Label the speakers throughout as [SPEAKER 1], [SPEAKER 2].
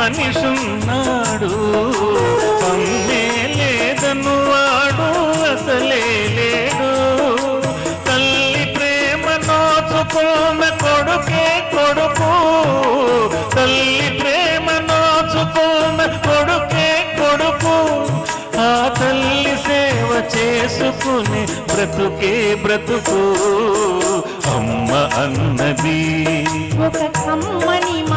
[SPEAKER 1] మనిషున్నాడు. అమ్మే లేదను వాడు అసలే లేడు తల్లి ప్రేమ నోచుకోన కొడుకే కొడుకు. తల్లి ప్రేమ నోచుకోన కొడుకే కొడుకు. ఆ తల్లి సేవ చేసుకుని బ్రతుకే బ్రతుకు. అమ్మ అన్నది.
[SPEAKER 2] ఒక కమ్మని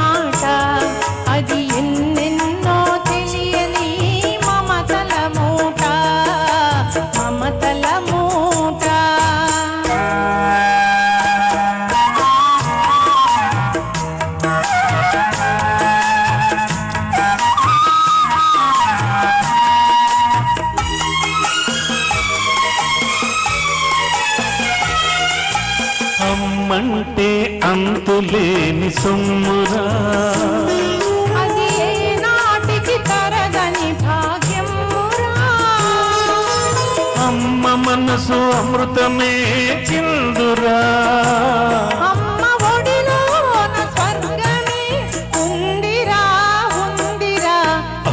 [SPEAKER 1] అమ్మంటే అంతులేని సొమ్మురా? అమ్మ మనసు అమృతమే చిందురా.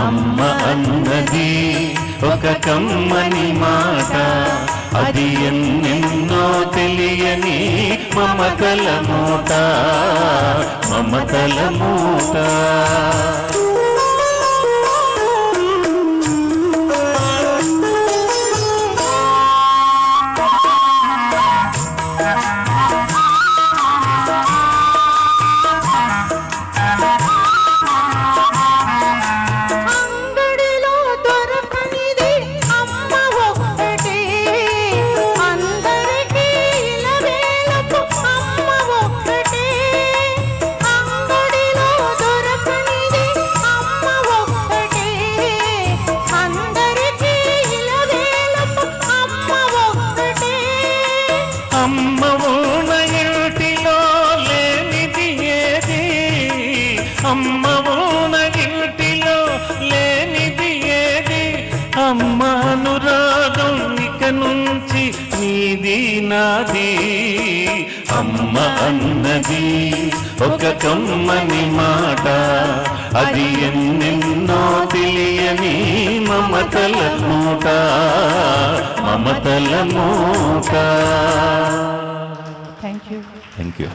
[SPEAKER 2] అమ్మ
[SPEAKER 1] అన్నది ఒక కమ్మని మాట అది ఎన్నెన్నో తెలియని మమతల మూట మమతల మూట. అమ్మ ఊన ఇంటిలో లేనిది ఏది? అమ్మ ఊన ఇంటిలో లేనిది ఏది? అమ్మ అనురాగం ఇక నుంచి నీది నాది. అమ్మ అన్నది ఒక కమ్మని మాట. అది ఎన్నెన్నో తెలియని మమతల మూట. మమతల మూట.
[SPEAKER 2] Thank you
[SPEAKER 1] thank you